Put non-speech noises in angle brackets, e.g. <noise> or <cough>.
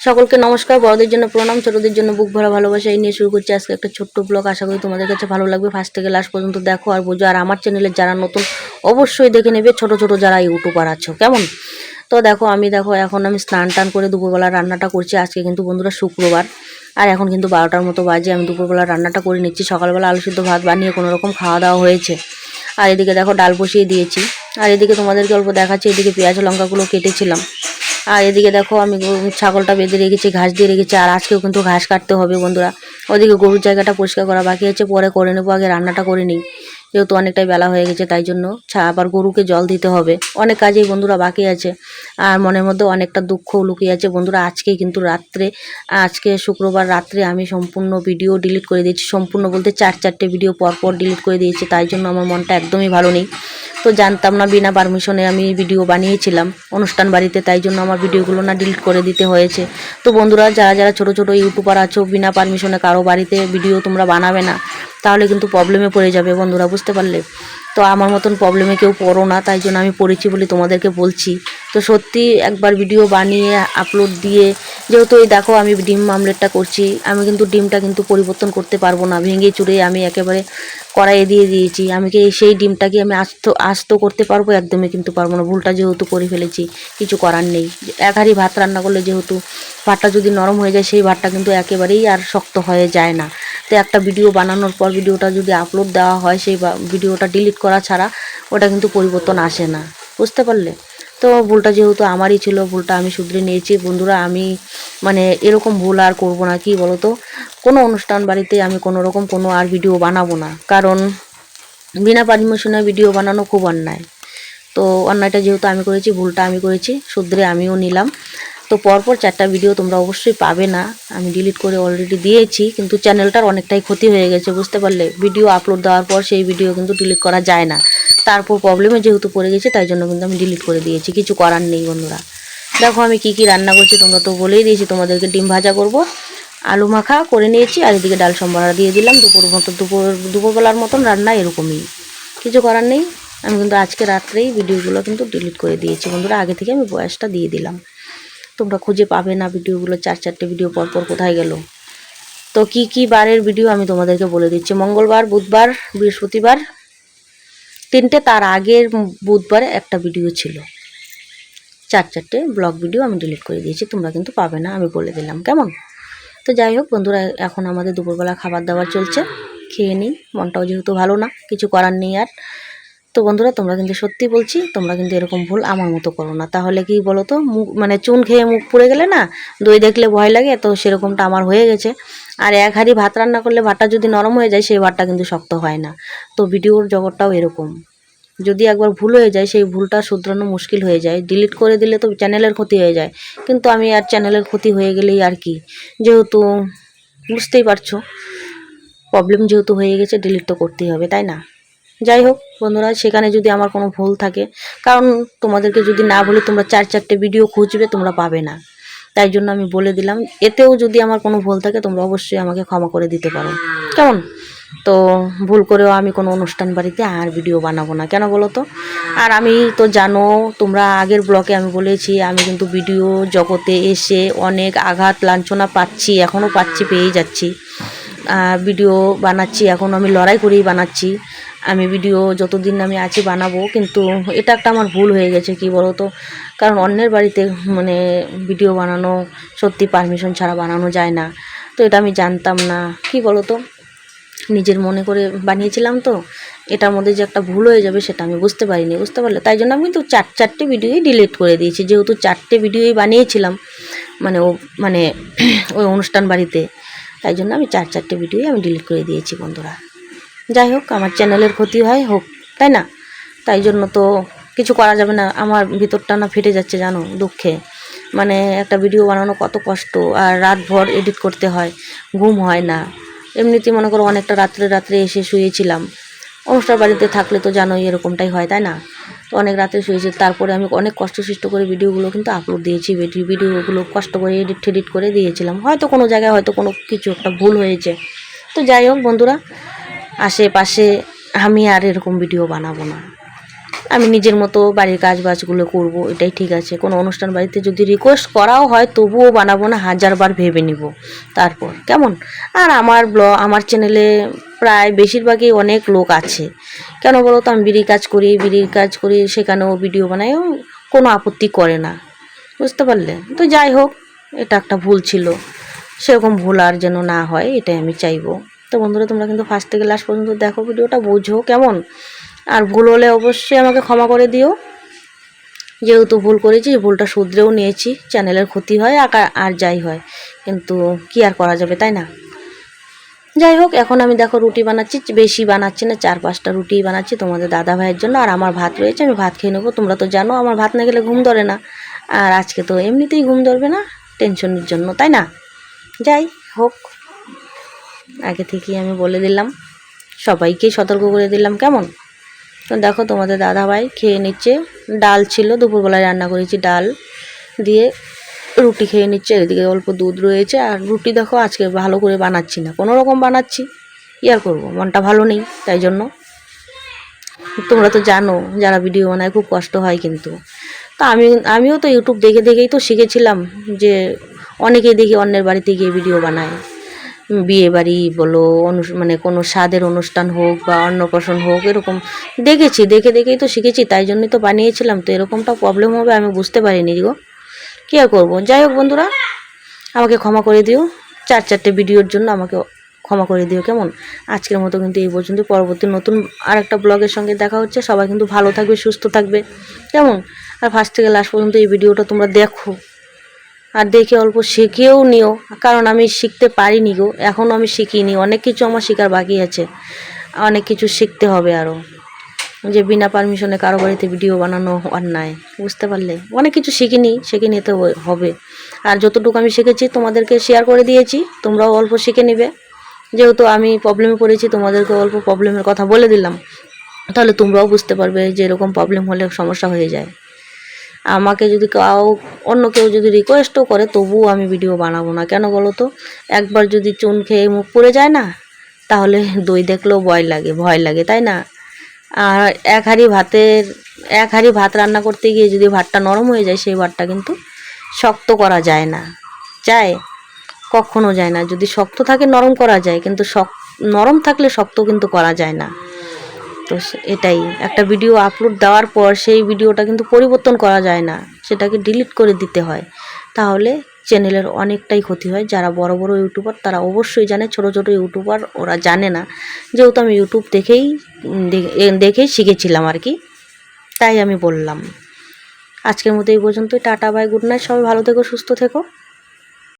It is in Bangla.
সকলকে নমস্কার, বড়দের জন্য প্রণাম, ছোটদের জন্য বুক ভরা ভালোবাসা, এই নিয়ে শুরু করছি আজকে একটা ছোট্ট ব্লগ আশা করি তোমাদের কাছে ভালো লাগবে। ফার্স্ট থেকে লাস্ট পর্যন্ত দেখো আর বোঝো। আর আমার চ্যানেলে যারা নতুন, অবশ্যই দেখে নেবে ছোট ছোট যারা ইউটিউবার আছো। কেমন? তো দেখো, আমি দেখো, এখন আমি স্নান টান করে দুপুরবেলা রান্নাটা করছি। আজকে কিন্তু বন্ধুরা শুক্রবার। আর এখন কিন্তু বারোটার মতো বাজে। আমি দুপুরবেলা রান্নাটা করে নিচ্ছি। সকালবেলা আলু সিদ্ধ ভাত বানিয়ে কোনো রকম খাওয়া দাওয়া হয়েছে। আর এদিকে দেখো ডাল বসিয়ে দিয়েছি। আর এদিকে তোমাদেরকে অল্প দেখাচ্ছি। এদিকে পেঁয়াজ লঙ্কাগুলো কেটেছিলাম। আর এদিকে দেখো আমি ছাগলটা বেঁধে রেখেছি, ঘাস দিয়ে রেখেছি, আর আজকেও কিন্তু ঘাস কাটতে হবে বন্ধুরা। ওদিকে গরুর জায়গাটা পরিষ্কার করা বাকি আছে, পরে করে নেব, আগে রান্নাটা করে নিই। যেহেতু অনেকটাই বেলা হয়ে গেছে, তাই জন্য ছা, আবার গরুকে জল দিতে হবে। অনেক কাজেই বন্ধুরা বাকি আছে। আর মনের মধ্যে অনেকটা দুঃখ লুকিয়ে আছে। বন্ধুরা আজকে কিন্তু রাত্রে, আজকে শুক্রবার রাত্রে আমি সম্পূর্ণ ভিডিও ডিলিট করে দিয়েছি। সম্পূর্ণ বলতে চার চারটে ভিডিও পরপর ডিলিট করে দিয়েছি। তাই জন্য আমার মনটা একদমই ভালো নেই। তো জানতাম না, বিনা পারমিশনে আমি ভিডিও বানিয়েছিলাম অনুষ্ঠান বাড়িতে, তাই জন্য আমার ভিডিওগুলো না ডিলিট করে দিতে হয়েছে। তো বন্ধুরা, যারা যারা ছোট ছোট ইউটিউবার আছো, বিনা পারমিশনে কারও বাড়িতে ভিডিও তোমরা বানাবে না। তাহলে কিন্তু প্রবলেমে পড়ে যাবে বন্ধুরা, বুঝতে পারলে? তো আমার মতন প্রবলেমে কেউ পড়ো না, তাই জন্য আমি পড়েছি বলে তোমাদেরকে বলছি। তো সত্যি একবার ভিডিও বানিয়ে আপলোড দিয়ে, যেহেতু এই দেখো আমি ডিম আমলেটটা করছি, আমি কিন্তু ডিমটা কিন্তু পরিবর্তন করতে পারব না। ভেঙে চুরে আমি একেবারে কড়াইয়ে দিয়ে দিয়েছি। আমি কি সেই ডিমটাকে আমি আস্ত আস্ত করতে পারব? একদমই কিন্তু পারব না। ভুলটা যেহেতু করে ফেলেছি, কিছু করার নেই। এক ভাত রান্না করলে যেহেতু ভাতটা যদি নরম হয়ে যায়, সেই ভাতটা কিন্তু একেবারেই আর শক্ত হয়ে যায় না। তো একটা ভিডিও বানানোর পর ভিডিওটা যদি আপলোড দেওয়া হয়, সেই ভিডিওটা ডিলিট করা ছাড়া ওটা কিন্তু পরিবর্তন আসে না। বুঝতে পারলে? তো ভুলটা যেহেতু আমারই ছিল, ভুলটা আমি শুধরে নিয়েছি। বন্ধুরা, আমি মানে এরকম ভুল আর করব না, কি বলো তো কোনো অনুষ্ঠান বাড়িতে আমি কোনো রকম কোনো আর ভিডিও বানাবো না। কারণ বিনা পারমিশনে ভিডিও বানানো খুব অন্যায়। তো অন্যায়টা যেহেতু আমি করেছি, ভুলটা আমি করেছি, শুধরে আমিও নিলাম। তো পরপর চারটা ভিডিও তোমরা অবশ্যই পাবে না। আমি ডিলিট করে অলরেডি দিয়েছি, কিন্তু চ্যানেলটার অনেকটাই ক্ষতি হয়ে গেছে, বুঝতে পারলে? ভিডিও আপলোড দেওয়ার পর সেই ভিডিও কিন্তু ডিলিট করা যায় না। তারপর প্রবলেমে যেহেতু পড়ে গেছে, তাই জন্য কিন্তু আমি ডিলিট করে দিয়েছি। কিছু করার নেই বন্ধুরা। দেখো আমি কি কি রান্না করছি, তোমরা তো বলেই দিয়েছি, তোমাদেরকে ডিম ভাজা করব, আলু মাখা করে নিয়েছি, আর এদিকে ডাল সম্বারা দিয়ে দিলাম। দুপুর মতো, দুপুর, দুপুরবেলার মতন রান্না এরকমই। কিছু করার নেই। আমি কিন্তু আজকে রাত্রেই ভিডিওগুলো কিন্তু ডিলিট করে দিয়েছি বন্ধুরা। আগে থেকে আমি বয়সটা দিয়ে দিলাম। তোমরা খুঁজে পাবে না ভিডিওগুলো, চার চারটে ভিডিও পরপর কোথায় গেল। তো কি কি বারের ভিডিও আমি তোমাদেরকে বলে দিচ্ছি। মঙ্গলবার, বুধবার, বৃহস্পতিবার, তিনটে তার আগের বুধবারে একটা ভিডিও ছিল। চার চারটে ব্লগ ভিডিও আমি ডিলিট করে দিয়েছি, তোমরা কিন্তু পাবে না, আমি বলে দিলাম। কেমন? তো যাই হোক বন্ধুরা, এখন আমাদের দুপুরবেলা খাবার দাবার চলছে। খেয়ে নিই, মনটাও যেহেতু ভালো না, কিছু করার নেই আর। তো বন্ধুরা, তোমরা কিন্তু সত্যি বলছি, তোমরা কিন্তু এরকম ভুল আমার মতো করো না। তাহলে কি বলো তো মুখ মানে চুন খেয়ে মুখ পুড়ে গেলে না, দই দেখলে ভয় লাগে, তো সেরকমটা আমার হয়ে গেছে। আর এক হাঁড়ি ভাত রান্না করলে ভাতটা যদি নরম হয়ে যায়, সেই ভাতটা কিন্তু শক্ত হয় না। তো ভিডিওর জগৎটাও এরকম। যদি একবার ভুল হয়ে যায়, সেই ভুলটা শুধরানো মুশকিল হয়ে যায়। ডিলিট করে দিলে তো চ্যানেলের ক্ষতি হয়ে যায়। কিন্তু আমি আর চ্যানেলের ক্ষতি হয়ে গেলেই আর কি। যেহেতু বুঝতেই পারছ প্রবলেম যেহেতু হয়ে গেছে ডিলিট তো করতেই হবে, তাই না? যাই হোক, বন্ধুরা, সেখানে যদি আমার কোনো ভুল থাকে, কারণ তোমাদেরকে যদি না বলি, তোমরা চার চারটে ভিডিও খুঁজবে, তোমরা পাবে না। তাই জন্য আমি বলে দিলাম, এতেও যদি আমার কোনো ভুল থাকে, তোমরা অবশ্যই আমাকে ক্ষমা করে দিতে পারো। কেমন? তো ভুল করেও আমি কোনো অনুষ্ঠান বাড়িতে আর ভিডিও বানাবো না। কেন বলো তো? আর আমি তো জানো, তোমরা আগের ব্লকে আমি বলেছি, আমি কিন্তু ভিডিও জগতে এসে অনেক আঘাত, লাঞ্ছনা পাচ্ছি, এখনও পাচ্ছি, পেয়েই যাচ্ছি। ভিডিও বানাচ্ছি, এখন আমি লড়াই করেই বানাচ্ছি। আমি ভিডিও যতদিন আমি আছি বানাবো, কিন্তু এটা একটা আমার ভুল হয়ে গেছে, কি বলো তো কারণ অন্যের বাড়িতে মানে ভিডিও বানানো, সত্যি পারমিশন ছাড়া বানানো যায় না। তো এটা আমি জানতাম না। কি বলো তো নিজের মনে করে বানিয়েছিলাম তো, এটার মধ্যে যে একটা ভুল হয়ে যাবে সেটা আমি বুঝতে পারিনি, বুঝতে পারলে? তাই জন্য আমি তো চার, চারটে ভিডিওই ডিলিট করে দিয়েছি, যেহেতু চারটে ভিডিওই বানিয়েছিলাম মানে ও মানে <clears throat> ওই অনুষ্ঠান বাড়িতে। তাই জন্য আমি চার, চারটে ভিডিওই আমি ডিলিট করে দিয়েছি, বন্ধুরা। যাই হোক আমার চ্যানেলের ক্ষতি হয়, হোক, তাই না? তাই জন্য তো কিছু করা যাবে না, আমার ভিতরটা না ফেটে যাচ্ছে, জানো, দুঃখে। মানে একটা ভিডিও বানানো কত কষ্ট, আর রাতভর এডিট করতে হয়, ঘুম হয় না। এমনিতেই মনে করো অনেকটা রাত্রে রাত্রে এসে শুয়েছিলাম। অনুষ্ঠান বাড়িতে থাকলে তো জানোই এরকমটাই হয়, তাই না? তো অনেক রাতে শুয়েছি, তারপরে আমি অনেক কষ্ট সৃষ্ট করে ভিডিওগুলো কিন্তু আপলোড দিয়েছি ভিডিও ভিডিওগুলো কষ্ট করে এডিট টেডিট করে দিয়েছিলাম। হয়তো কোনো জায়গায় হয়তো কোনো কিছু একটা ভুল হয়েছে। তো যাই হোক, বন্ধুরা আশেপাশে আমি আর এরকম ভিডিও বানাবো না। আমি নিজের মতো বাড়ির কাজ বাজগুলো করব, এটাই ঠিক আছে। কোনো অনুষ্ঠান বাড়িতে যদি রিকোয়েস্ট করাও হয়, তবুও বানাবো না, হাজারবার ভেবে নিব। তারপর, কেমন? আর আমার ব্ল আমার চ্যানেলে প্রায় বেশিরভাগই অনেক লোক আছে। কেন বলো তো, আমি বিড়ির কাজ করি, বিড়ির কাজ করি, সেখানেও ভিডিও বানাই কোনো আপত্তি করে না। বুঝতে পারলে? তো যাই হোক, এটা একটা ভুল ছিল। সেরকম ভুল আর যেন না হয়, এটাই আমি চাইব। তো বন্ধুরা, তোমরা কিন্তু ফার্স্ট থেকে লাস্ট পর্যন্ত দেখো ভিডিওটা, বোঝো কেমন? আর ভুল হলে অবশ্যই আমাকে ক্ষমা করে দিও। যেহেতু ভুল করেছি, ভুলটা শুধরেও নিয়েছি চ্যানেলের ক্ষতি হয়, আর যাই হয়। কিন্তু কি আর করা যাবে, তাই না? যাই হোক, এখন আমি দেখো রুটি বানাচ্ছি, বেশি বানাচ্ছি না, চার পাঁচটা রুটি বানাচ্ছি তোমাদের দাদা ভাইয়ের জন্য, আর আমার ভাত রয়েছে, আমি ভাত খেয়ে নেব। তোমরা তো জানো, আমার ভাত না গেলে ঘুম ধরে না। আর আজকে তো এমনিতেই ঘুম ধরবে না টেনশনের জন্য, তাই না? যাই হোক। আগে থেকেই আমি বলে দিলাম। সবাইকে সতর্ক করে দিলাম, কেমন? তো দেখো তোমাদের দাদা ভাই খেয়ে নিচ্ছে। ডাল ছিল, দুপুরবেলায় রান্না করেছি ডাল দিয়ে রুটি খেয়ে নিচ্ছে। এদিকে অল্প দুধ রয়েছে আর রুটি দেখো আজকে ভালো করে বানাচ্ছি না। কোনো রকম বানাচ্ছি, কি করব? মনটা ভালো নেই, তাই জন্য। তোমরা তো জানো, যারা ভিডিও বানায় খুব কষ্ট হয় কিন্তু। তো আমি, আমিও তো ইউটিউব দেখে দেখেই তো শিখেছিলাম যে অনেকেই দেখি অন্যের বাড়িতে গিয়ে ভিডিও বানায়। বিয়ে বাড়ি বলো অনু মানে কোনো স্বাদের অনুষ্ঠান হোক বা অন্নপ্রাশন হোক, এরকম দেখেছি, দেখে দেখেই তো শিখেছি, তাই জন্যই তো বানিয়েছিলাম, তো এরকমটা প্রবলেম হবে আমি বুঝতে পারিনি গো। কী আর করব? যাই হোক বন্ধুরা, আমাকে ক্ষমা করে দিও, চার চারটে ভিডিওর জন্য আমাকে ক্ষমা করে দিও, কেমন? আজকের মতো কিন্তু এই পর্যন্ত পরবর্তী নতুন আর একটা ব্লগের সঙ্গে দেখা হচ্ছে, সবাই কিন্তু ভালো থাকবে, সুস্থ থাকবে, কেমন? আর ফার্স্ট থেকে লাস্ট পর্যন্ত এই ভিডিওটা তোমরা দেখো। আর দেখে অল্প শিখেও নিও। কারণ আমি শিখতে পারিনি গো এখনও আমি শিখিনি। অনেক কিছু আমার শেখার বাকি আছে। অনেক কিছু শিখতে হবে আরও যে বিনা পারমিশনে কারও বাড়িতে ভিডিও বানানো অন্যায়, বুঝতে পারলে? অনেক কিছু শিখিনি, শিখে নিতে হবে। আর যতটুকু আমি শিখেছি, তোমাদেরকে শেয়ার করে দিয়েছি। তোমরাও অল্প শিখে নিবে। যেহেতু আমি প্রবলেমে পড়েছি, তোমাদেরকে অল্প প্রবলেমের কথা বলে দিলাম। তাহলে তোমরাও বুঝতে পারবে যে এরকম প্রবলেম হলে সমস্যা হয়ে যায়। আমাকে যদি কাউ, অন্য কেউ যদি রিকোয়েস্টও করে, তবুও আমি ভিডিও বানাবো না। কেন বলো তো? একবার যদি চুন খেয়ে মুখ পড়ে যায় না, তাহলে দই দেখলেও ভয় লাগে ভয় লাগে, তাই না? আর এক হাঁড়ি ভাতের, এক হাঁড়ি ভাত রান্না করতে গিয়ে যদি ভাতটা নরম হয়ে যায়, সেই ভাতটা কিন্তু শক্ত করা যায় না। যায়? কখনো যায় না। যদি শক্ত থাকে, নরম করা যায়, কিন্তু শক্ত, নরম থাকলে শক্ত কিন্তু করা যায় না। তো এটাই। একটা ভিডিও আপলোড দেওয়ার পর সেই ভিডিওটা কিন্তু পরিবর্তন করা যায় না। সেটাকে ডিলিট করে দিতে হয়। তাহলে চ্যানেলের অনেকটাই ক্ষতি হয়। যারা বড় বড় ইউটিউবার তারা অবশ্যই জানে। ছোট ছোট ইউটিউবার ওরা জানে না। যেহেতু আমি ইউটিউব দেখেই দেখেই শিখেছিলাম আর কি। তাই আমি বললাম। আজকের মতো এই পর্যন্তই। টাটা বাই গুড নাইট সবাই ভালো থেকো, সুস্থ থেকো।